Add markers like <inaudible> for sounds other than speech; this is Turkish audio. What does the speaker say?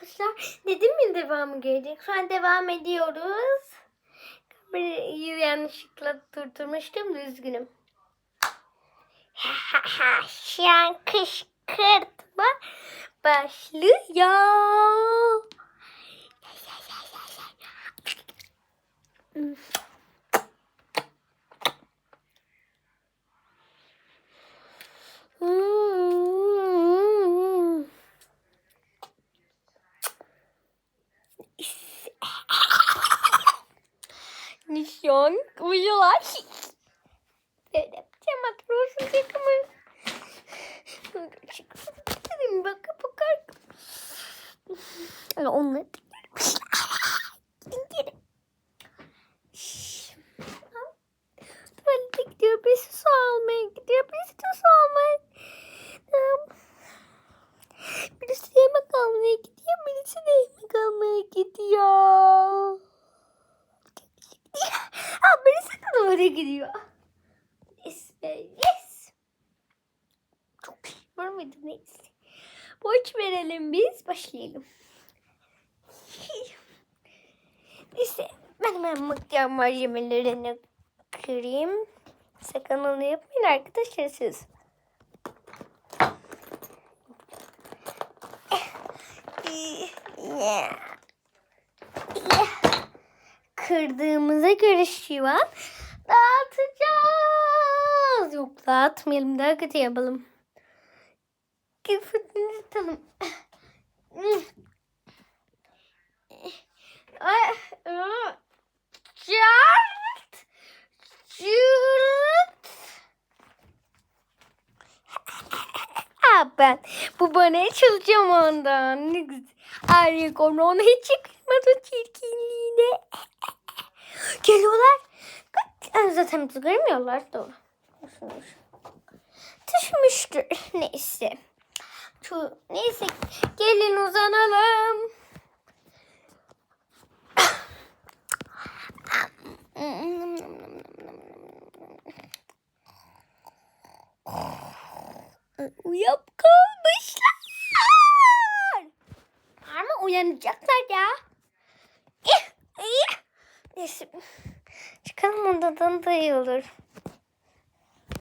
arkadaşlar. Dedim mi devamı gelecek. An devam ediyoruz. Kamerayı yanlışlıkla durdurmuştum üzgünüm. <laughs> Şu an kışkırtma başlıyor. Nişan uyular. Böyle yapacağım kamera. Böyle çıkıyorum. Bakın bakar. Öyle onları Gidin. Tuvalete gidiyor. Birisi su almaya gidiyor. Birisi de su almaya. Tamam. Birisi yemek almaya gidiyor. Birisi de yemek almaya gidiyor. Ha birisi de tuvalete gidiyor. Yes be yes. Çok iyi. Mıydı neyse. Borç verelim biz. Başlayalım. Neyse. Ben hemen mıknatıs malzemelerini kırayım. Sakın onu yapmayın arkadaşlar siz. Kırdığımıza göre şu an dağıtacağız. Yok dağıtmayalım daha kötü yapalım. Küfürünü tutalım. Ay. Cırt. Ha ben bu bana çalışacağım ondan. Ne güzel. Harika onu hiç çıkmadı çirkinliğine. Geliyorlar. Kaç- Zaten bizi görmüyorlar doğru. Düşmüştür. Neyse. Şu, neyse gelin uzanalım. Uyup kalmışlar. Ama uyanacaklar ya. Çıkalım odadan da iyi olur.